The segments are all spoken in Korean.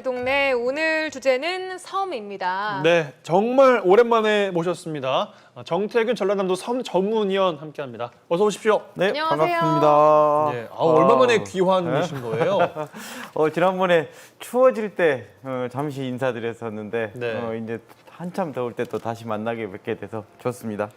우리 동네 오늘 주제는 섬입니다. 네, 정말 오랜만에 모셨습니다. 어, 정태균 전라남도 섬 전문위원 함께합니다. 어서 오십시오. 네, 안녕하세요. 반갑습니다. 네, 아, 얼마 만에 어, 귀환이신 거예요? 어, 지난번에 추워질 때 어, 잠시 인사드렸었는데 네. 어, 이제 한참 더울 때 또 다시 만나게 뵙게 돼서 좋습니다.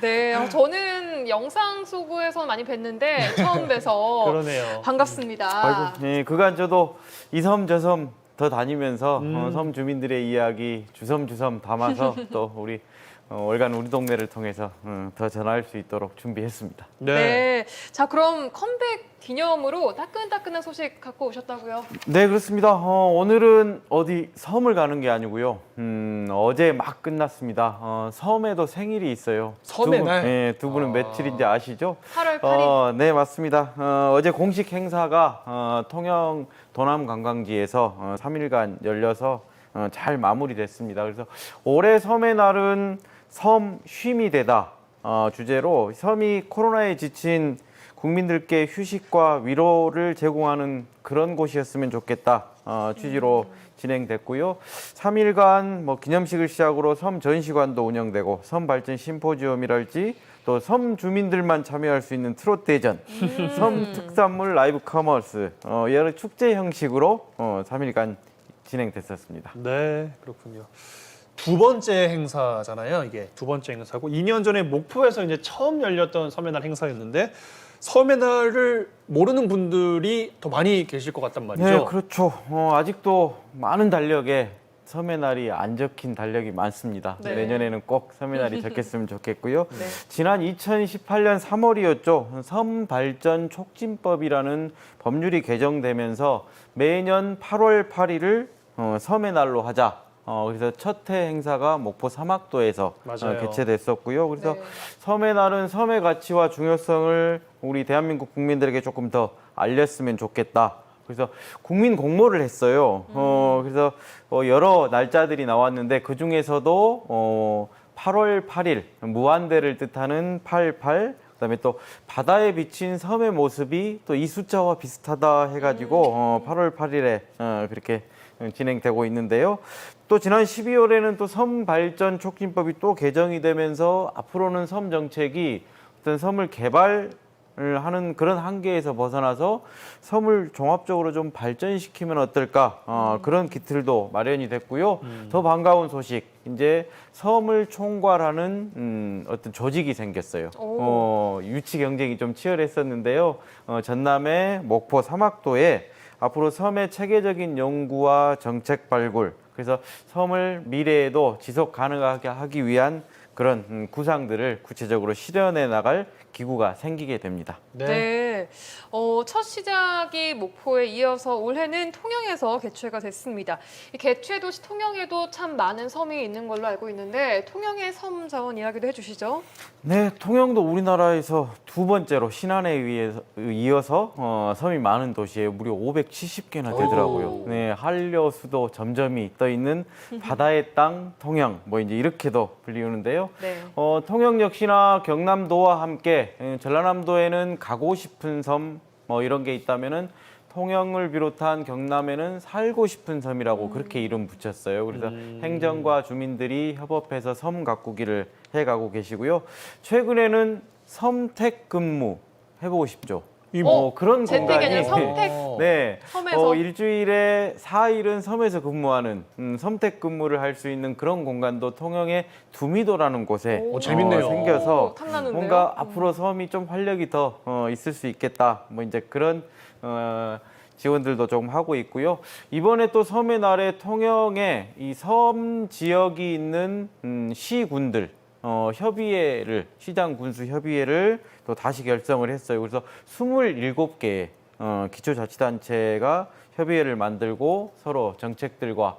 네, 어, 저는 영상 속에서 많이 뵀는데 처음 뵈서 그러네요. 반갑습니다. 아이고, 네, 그간 저도 이 섬 저 섬 더 다니면서 음. 어, 섬 주민들의 이야기 주섬주섬 담아서 또 우리 어, 월간 우리 동네를 통해서 어, 더 전할 수 있도록 준비했습니다. 네. 네. 자, 그럼 컴백 기념으로 따끈따끈한 소식 갖고 오셨다고요? 네 그렇습니다. 어, 오늘은 어디 섬을 가는 게 아니고요. 음, 어제 막 끝났습니다. 어, 섬에도 생일이 있어요. 섬의 두 분, 날? 네, 두 분은 아. 며칠인지 아시죠? 8월 8일. 어, 네 맞습니다. 어, 어제 공식 행사가 어, 통영 도남 관광지에서 어, 3일간 열려서 어, 잘 마무리됐습니다. 그래서 올해 섬의 날은 섬 쉼이 되다 어, 주제로 섬이 코로나에 지친 국민들께 휴식과 위로를 제공하는 그런 곳이었으면 좋겠다 어, 취지로 진행됐고요. 3일간 뭐 기념식을 시작으로 섬 전시관도 운영되고 섬 발전 심포지엄이랄지 또 섬 주민들만 참여할 수 있는 트롯 대전, 섬 특산물 라이브 커머스 어, 여러 축제 형식으로 어, 3일간 진행됐었습니다. 네, 그렇군요. 두 번째 행사잖아요. 이게 두 번째 행사고 2년 전에 목포에서 이제 처음 열렸던 섬의 날 행사였는데 섬의 날을 모르는 분들이 더 많이 계실 것 같단 말이죠. 네, 그렇죠. 어, 아직도 많은 달력에 섬의 날이 안 적힌 달력이 많습니다. 네. 내년에는 꼭 섬의 날이 적혔으면 좋겠고요. 네. 지난 2018년 3월이었죠. 섬 발전 촉진법이라는 법률이 개정되면서 매년 8월 8일을 어, 섬의 날로 하자. 어, 그래서 첫 해 행사가 목포 사막도에서 맞아요. 어, 개최됐었고요. 그래서 네. 섬의 날은 섬의 가치와 중요성을 우리 대한민국 국민들에게 조금 더 알렸으면 좋겠다. 그래서 국민 공모를 했어요. 어, 그래서 어, 여러 날짜들이 나왔는데 그 중에서도 어, 8월 8일 무한대를 뜻하는 88 그다음에 또 바다에 비친 섬의 모습이 또 이 숫자와 비슷하다 해가지고 어, 8월 8일에 어, 그렇게 진행되고 있는데요. 또 지난 12월에는 또 섬 발전 촉진법이 또 개정이 되면서 앞으로는 섬 정책이 어떤 섬을 개발을 하는 그런 한계에서 벗어나서 섬을 종합적으로 좀 발전시키면 어떨까 어, 그런 기틀도 마련이 됐고요. 더 반가운 소식 이제 섬을 총괄하는 음, 어떤 조직이 생겼어요. 오. 어, 유치 경쟁이 좀 치열했었는데요. 어, 전남의 목포 사막도에 앞으로 섬의 체계적인 연구와 정책 발굴, 그래서 섬을 미래에도 지속 가능하게 하기 위한 그런 음, 구상들을 구체적으로 실현해 나갈 기구가 생기게 됩니다. 네. 어, 첫 시작이 목포에 이어서 올해는 통영에서 개최가 됐습니다. 이 개최 도시 통영에도 참 많은 섬이 있는 걸로 알고 있는데 통영의 섬 자원 이야기도 해주시죠. 네, 통영도 우리나라에서 두 번째로 신안에 의해서, 이어서 어, 섬이 많은 도시에 무려 570개나 되더라고요. 오. 네, 한려수도 점점이 떠 있는 바다의 땅 통영 뭐 이제 이렇게도 불리우는데요. 네. 어, 통영 역시나 경남도와 함께 예, 전라남도에는 가고 싶은 섬 뭐 이런 게 있다면은 통영을 비롯한 경남에는 살고 싶은 섬이라고 그렇게 이름 붙였어요. 그래서 음. 행정과 주민들이 협업해서 섬 가꾸기를 해가고 계시고요. 최근에는 섬택 근무 해보고 싶죠. 이뭐 그런 재택이 공간이 아니라 섬택. 어. 네. 섬에서 어, 일주일에 4일은 섬에서 근무하는 음, 섬택 근무를 할 수 있는 그런 공간도 통영의 두미도라는 곳에 오, 재밌네요. 생겨서 오, 탐나는데요? 뭔가 음. 앞으로 섬이 좀 활력이 더 어, 있을 수 있겠다. 뭐 이제 그런 어, 지원들도 조금 하고 있고요. 이번에 또 섬의 날에 통영에 이 섬 지역이 있는 음, 시군들 어, 협의회를 시장 군수 협의회를 또 다시 결성을 했어요. 그래서 27개 어, 기초자치단체가 협의회를 만들고 서로 정책들과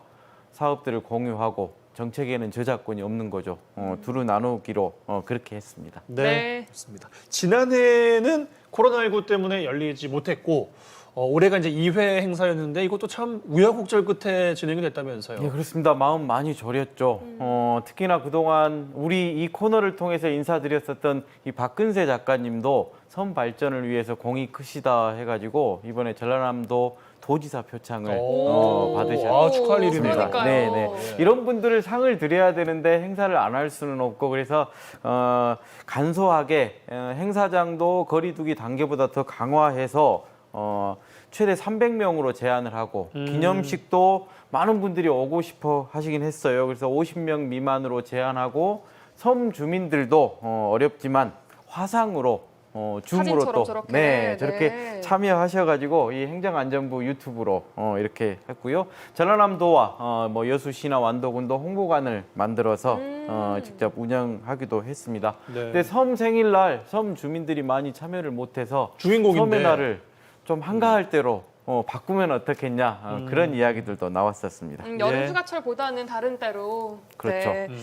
사업들을 공유하고 정책에는 저작권이 없는 거죠. 어, 두루 나누기로 어, 그렇게 했습니다. 네, 네. 그렇습니다. 지난해에는 코로나19 때문에 열리지 못했고 어, 올해가 이제 2회 행사였는데 이것도 참 우여곡절 끝에 진행이 됐다면서요. 네, 그렇습니다. 마음 많이 졸였죠. 어, 특히나 그동안 우리 이 코너를 통해서 인사드렸었던 이 박근세 작가님도 섬 발전을 위해서 공이 크시다 해가지고 이번에 전라남도 도지사 표창을 오. 어, 받으셨습니다. 아, 축하할 일이네요. 그러니까요. 네, 네. 이런 분들을 상을 드려야 되는데 행사를 안 할 수는 없고 그래서 어, 간소하게 어, 행사장도 거리두기 단계보다 더 강화해서 어, 최대 300명으로 제한을 하고 음. 기념식도 많은 분들이 오고 싶어 하시긴 했어요. 그래서 50명 미만으로 제한하고 섬 주민들도 어, 어렵지만 화상으로 어, 줌으로 사진처럼 또 저렇게. 네, 저렇게 네. 참여하셔가지고 이 행정안전부 유튜브로 어, 이렇게 했고요. 전라남도와 어, 뭐 여수시나 완도군도 홍보관을 만들어서 음. 어, 직접 운영하기도 했습니다. 네. 근데 섬 생일날 섬 주민들이 많이 참여를 못해서 주인공인데. 섬의 날을 좀 한가할 대로 어, 바꾸면 어떻겠냐 어, 음. 그런 이야기들도 나왔었습니다. 음, 여름 예. 휴가철보다는 다른 때로. 그렇죠. 네. 음.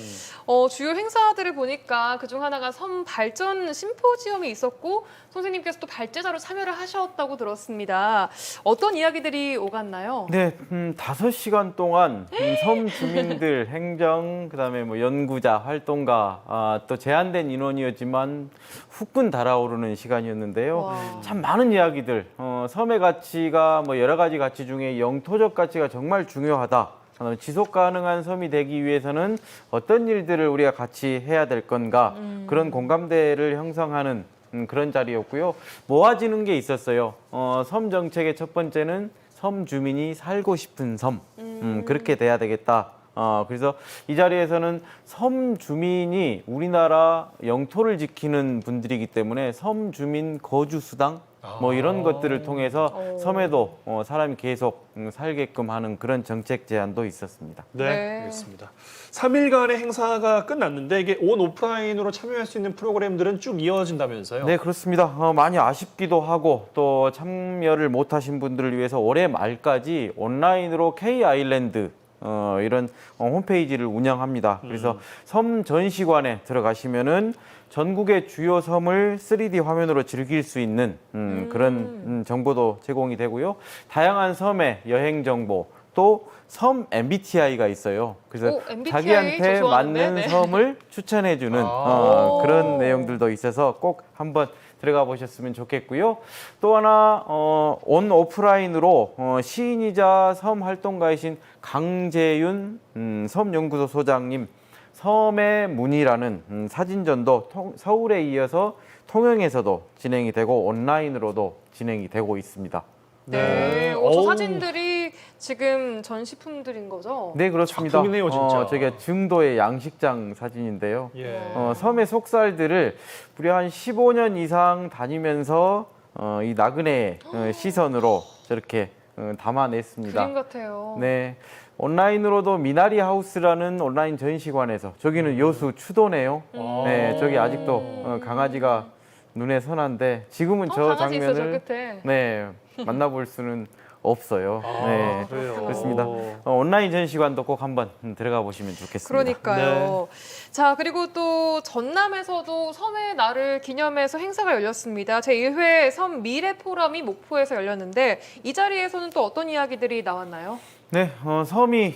어, 주요 행사들을 보니까 그중 하나가 섬 발전 심포지엄이 있었고 선생님께서 또 발제자로 참여를 하셨다고 들었습니다. 어떤 이야기들이 오갔나요? 네, 음, 5시간 동안 음, 섬 주민들, 행정, 그다음에 뭐 연구자, 활동가, 아, 또 제한된 인원이었지만 후끈 달아오르는 시간이었는데요. 와. 참 많은 이야기들, 어, 섬의 가치가 뭐 여러 가지 가치 중에 영토적 가치가 정말 중요하다. 어, 지속 가능한 섬이 되기 위해서는 어떤 일들을 우리가 같이 해야 될 건가 그런 공감대를 형성하는 음, 그런 자리였고요. 모아지는 게 있었어요. 어, 섬 정책의 첫 번째는 섬 주민이 살고 싶은 섬 음, 그렇게 돼야 되겠다. 어, 그래서 이 자리에서는 섬 주민이 우리나라 영토를 지키는 분들이기 때문에 섬 주민 거주 수당 뭐 이런 아. 것들을 통해서 오. 섬에도 어, 사람이 계속 음, 살게끔 하는 그런 정책 제안도 있었습니다. 네, 네. 알겠습니다. 3일간의 행사가 끝났는데 이게 온 오프라인으로 참여할 수 있는 프로그램들은 쭉 이어진다면서요? 네, 그렇습니다. 어, 많이 아쉽기도 하고 또 참여를 못하신 분들을 위해서 올해 말까지 온라인으로 K 아일랜드 어, 이런 어, 홈페이지를 운영합니다. 그래서 섬 전시관에 들어가시면은 전국의 주요 섬을 3D 화면으로 즐길 수 있는 음, 그런 음, 정보도 제공이 되고요. 다양한 섬의 여행 정보 또 섬 MBTI가 있어요. 그래서 오, MBTI 자기한테 좋아하는데? 맞는 네. 섬을 추천해주는 아. 어, 오. 그런 내용들도 있어서 꼭 한번 들어가 보셨으면 좋겠고요. 또 하나 어, 온 오프라인으로 어, 시인이자 섬 활동가이신 강재윤 음, 섬연구소 소장님 섬의 문이라는 음, 사진전도 통- 서울에 이어서 통영에서도 진행이 되고 온라인으로도 진행이 되고 있습니다. 네. 어, 저. 사진들이 지금 전시품들인 거죠? 네 그렇습니다. 작품이네요, 진짜. 어, 저게 증도의 양식장 사진인데요. 예. 어, 섬의 속살들을 무려 한 15년 이상 다니면서 어, 이 나그네 어, 시선으로 저렇게 어, 담아냈습니다. 그림 같아요. 네. 온라인으로도 미나리 하우스라는 온라인 전시관에서 저기는 여수 추도네요. 음. 네, 저기 아직도 어, 강아지가 눈에 선한데 지금은 어, 저 강아지 있어 저 장면을 끝에. 네 만나볼 수는 없어요. 아, 네. 그래요. 그렇습니다. 어, 온라인 전시관도 꼭 한번 음, 들어가 보시면 좋겠습니다. 그러니까요. 네. 자, 그리고 또 전남에서도 섬의 날을 기념해서 행사가 열렸습니다. 제1회 섬 미래 포럼이 목포에서 열렸는데 이 자리에서는 또 어떤 이야기들이 나왔나요? 네, 어, 섬이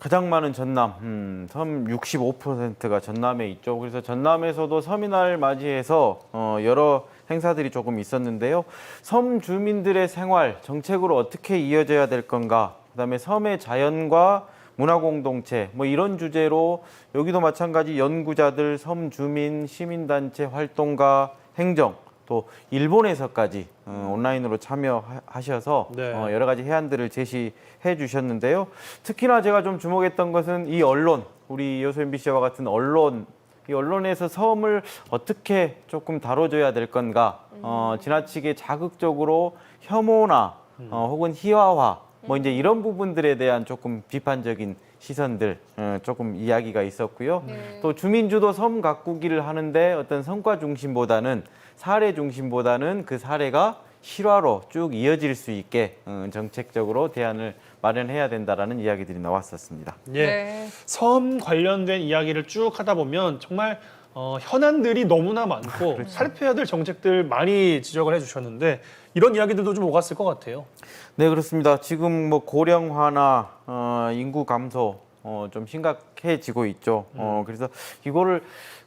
가장 많은 전남, 음, 섬 65%가 전남에 있죠. 그래서 전남에서도 섬이날 맞이해서 어, 여러 행사들이 조금 있었는데요. 섬 주민들의 생활 정책으로 어떻게 이어져야 될 건가? 그다음에 섬의 자연과 문화 공동체 뭐 이런 주제로 여기도 마찬가지 연구자들, 섬 주민, 시민 단체 활동가, 행정 또 일본에서까지 어, 온라인으로 참여하셔서 네. 어, 여러 가지 해안들을 제시해 주셨는데요. 특히나 제가 좀 주목했던 것은 이 언론, 우리 여수 MBC와 같은 언론, 이 언론에서 섬을 어떻게 조금 다뤄줘야 될 건가? 어, 지나치게 자극적으로 혐오나 어, 혹은 희화화, 뭐 이제 이런 부분들에 대한 조금 비판적인 시선들 어, 조금 이야기가 있었고요. 네. 또 주민주도 섬 가꾸기를 하는데 어떤 성과 중심보다는 사례 중심보다는 그 사례가 실화로 쭉 이어질 수 있게 어, 정책적으로 대안을 마련해야 된다라는 이야기들이 나왔었습니다. 예. 네. 섬 관련된 이야기를 쭉 하다 보면 정말 어, 현안들이 너무나 많고 살펴야 될 정책들 많이 지적을 해주셨는데 이런 이야기들도 좀 오갔을 것 같아요. 네 그렇습니다. 지금 뭐 고령화나 어, 인구 감소 어, 좀 심각해지고 있죠. 어, 그래서 이거를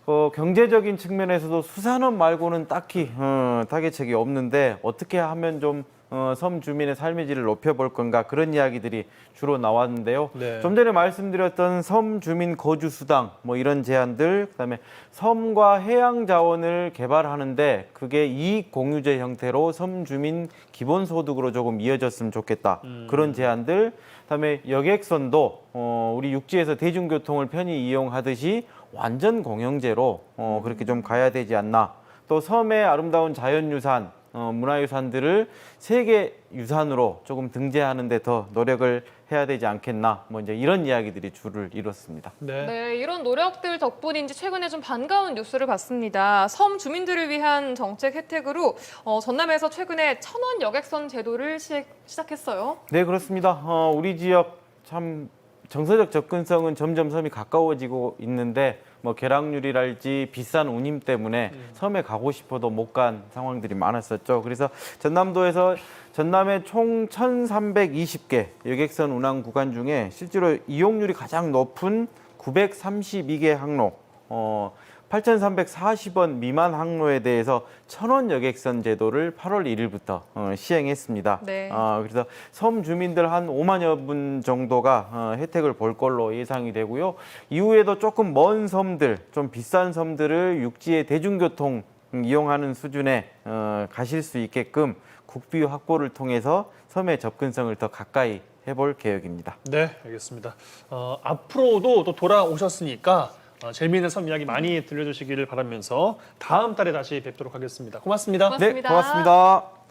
어, 경제적인 측면에서도 수산업 말고는 딱히 어, 타겟책이 없는데 어떻게 하면 좀 어, 섬 주민의 삶의 질을 높여볼 건가 그런 이야기들이 주로 나왔는데요. 네. 좀 전에 말씀드렸던 섬 주민 거주 수당 뭐 이런 제안들 그다음에 섬과 해양 자원을 개발하는데 그게 이익 공유제 형태로 섬 주민 기본 소득으로 조금 이어졌으면 좋겠다. 그런 제안들 그다음에 여객선도 어 우리 육지에서 대중교통을 편히 이용하듯이 완전 공영제로 어 그렇게 좀 가야 되지 않나. 또 섬의 아름다운 자연유산 어, 문화유산들을 세계 유산으로 조금 등재하는 데 더 노력을 해야 되지 않겠나 뭐 이제 이런 이야기들이 줄을 이뤘습니다. 네. 네, 이런 노력들 덕분인지 최근에 좀 반가운 뉴스를 봤습니다. 섬 주민들을 위한 정책 혜택으로 어, 전남에서 최근에 천원 여객선 제도를 시, 작했어요 네 그렇습니다. 어, 우리 지역 참 정서적 접근성은 점점 섬이 가까워지고 있는데 뭐 계량률이랄지 비싼 운임 때문에 섬에 가고 싶어도 못 간 상황들이 많았었죠. 그래서 전남도에서 전남의 총 1,320개 여객선 운항 구간 중에 실제로 이용률이 가장 높은 932개 항로, 어, 8,340원 미만 항로에 대해서 천 원 여객선 제도를 8월 1일부터 어, 시행했습니다. 네. 어, 그래서 섬 주민들 한 5만여 분 정도가 어, 혜택을 볼 걸로 예상이 되고요. 이후에도 조금 먼 섬들, 좀 비싼 섬들을 육지의 대중교통 이용하는 수준에 어, 가실 수 있게끔 국비 확보를 통해서 섬의 접근성을 더 가까이 해볼 계획입니다. 네, 알겠습니다. 어, 앞으로도 또 돌아오셨으니까 어, 재미있는 섬 이야기 많이 들려주시기를 바라면서 다음 달에 다시 뵙도록 하겠습니다. 고맙습니다. 고맙습니다. 네, 고맙습니다.